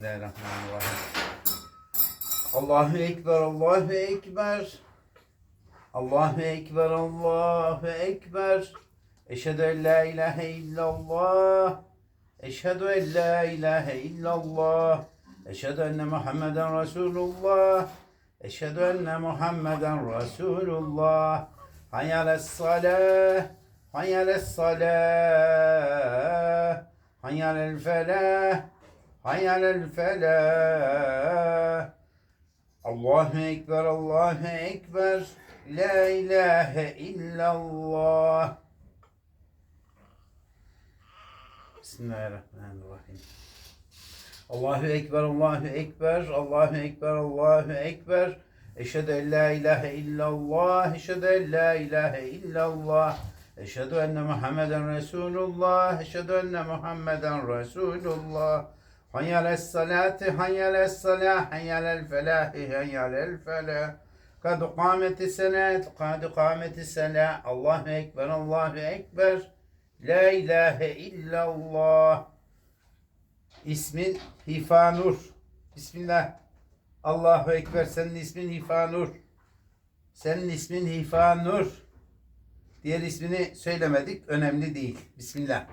Bismillahirrahmanirrahim. Allahu Ekber, Allahu Ekber. Allahu Ekber, Allahu Ekber. Eşhedü en la ilahe illallah. Eşhedü en la ilahe illallah. Eşhedü enne Muhammeden Resulullah. Eşhedü enne Muhammeden Resulullah. Hayyâles salah. Hayyâles salah. Hayyâlel felah. Hayyâlel felah. Allahu Ekber, Allahu Ekber. La ilahe illallah. Bismillahirrahmanirrahim. Allahu Ekber, Allahu Ekber, Allahu Ekber, Allahu Ekber. Eşhedü en la ilahe illallah, eşhedü en la ilahe illallah. Eşhedü enne Muhammeden Resulullah, eşhedü enne Muhammeden Resulullah. Hayyales salati, hayyales salah, hayyalel felahi, hayyalel felah. Kad kâmeti selat, kad kâmeti selah. Allahu Ekber, Allahu Ekber. La ilahe illallah. İsmin Hifanur. Bismillah. Allahu Ekber. Senin ismin Hifanur. Senin ismin Hifanur. Diğer ismini söylemedik. Önemli değil. Bismillah.